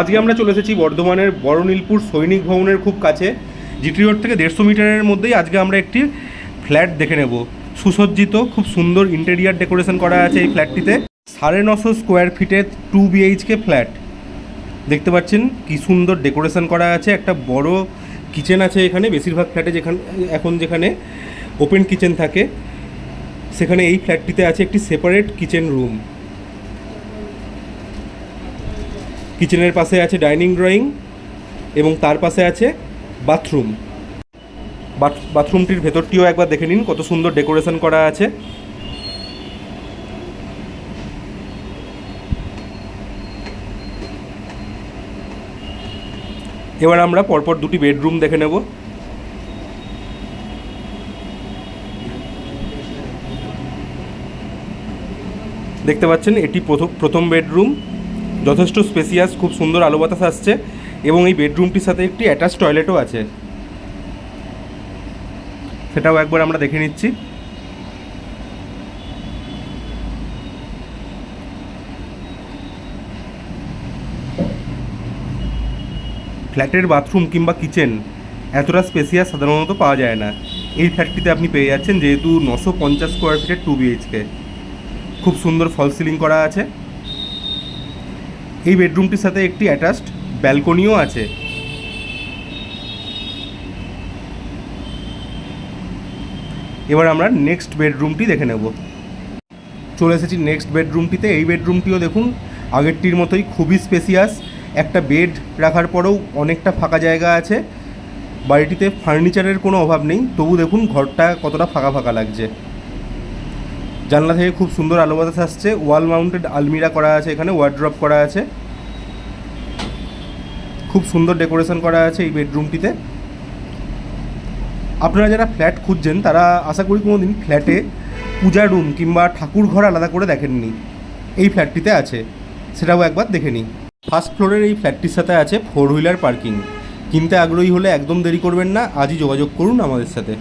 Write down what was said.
আজকে আমরা চলে এসেছি বর্ধমানের বড়নীলপুর সৈনিক ভবনের খুব কাছে, জিটি রোড থেকে দেড়শো মিটারের মধ্যেই আজকে আমরা একটি ফ্ল্যাট দেখে নেব। সুসজ্জিত, খুব সুন্দর ইন্টেরিয়ার ডেকোরেশন করা আছে এই ফ্ল্যাটটিতে। সাড়ে নশো স্কোয়ার ফিটের টু বিএইচকে ফ্ল্যাট দেখতে পাচ্ছেন কি সুন্দর ডেকোরেশন করা আছে। একটা বড় কিচেন আছে এখানে, বেশিরভাগ ফ্ল্যাটে যেখানে, এখন যেখানে ওপেন কিচেন থাকে, সেখানে এই ফ্ল্যাটটিতে আছে একটি সেপারেট কিচেন রুম কিচেনের পাশে আছে ডাইনিং ড্রয়িং এবং তার পাশে আছে বাথরুম। বাথ- বাথরুমটির ভেতরটিও একবার দেখে নিন কত সুন্দর ডেকোরেশন করা আছে। এবার আমরা পরপর দুটি বেডরুম দেখে নেব। দেখতে পাচ্ছেন এটি প্রথম প্রথম বেডরুম। যথেষ্ট স্পেসিয়াস, খুব সুন্দর আলো বাতাস আসছে এবং এই বেডরুমটির সাথে একটি অ্যাটাচ টয়লেটও আছে। সেটাও একবার আমরা দেখে নিচ্ছি। ফ্ল্যাটের বাথরুম কিংবা কিচেন এতটা স্পেসিয়াস সাধারণত পাওয়া যায় না। এই ফ্ল্যাটটিতে আপনি পেয়ে যাচ্ছেন যেহেতু নশো পঞ্চাশ স্কোয়ার ফিটের টু বিএইচকে খুব সুন্দর ফল সিলিং করা আছে। এই বেডরুমটির সাথে একটি অ্যাটাচড ব্যালকনিও আছে। এবার আমরা নেক্সট বেডরুমটি দেখে নেব। চলে এসেছি নেক্সট বেডরুমটিতে। এই বেডরুমটিও দেখুন, আগেরটির মতোই খুবই স্পেসিয়াস। একটা বেড রাখার পরেও অনেকটা ফাঁকা জায়গা আছে। বাড়িটিতে ফার্নিচারের কোনো অভাব নেই। তবু দেখুন, ঘরটা কতটা ফাঁকা ফাঁকা লাগছে। জানলা থেকে খুব সুন্দর আলো বাতাস আসছে। ওয়াল মাউন্টেড আলমিরা করা আছে এখানে ওয়ার্ড্রপ করা আছে। খুব সুন্দর ডেকোরেশন করা আছে এই বেডরুমটিতে আপনারা যারা ফ্ল্যাট খুঁজছেন, তারা আশা করি কোনো দিন ফ্ল্যাটে পূজা রুম কিংবা ঠাকুর ঘর আলাদা করে দেখেননি। এই ফ্ল্যাটটিতে আছে। সেটাও একবার দেখে নিই ফার্স্ট ফ্লোরের এই ফ্ল্যাটটির সাথে আছে ফোর হুইলার পার্কিং কিনতে আগ্রহী হলে একদম দেরি করবেন না। আজই যোগাযোগ করুন আমাদের সাথে।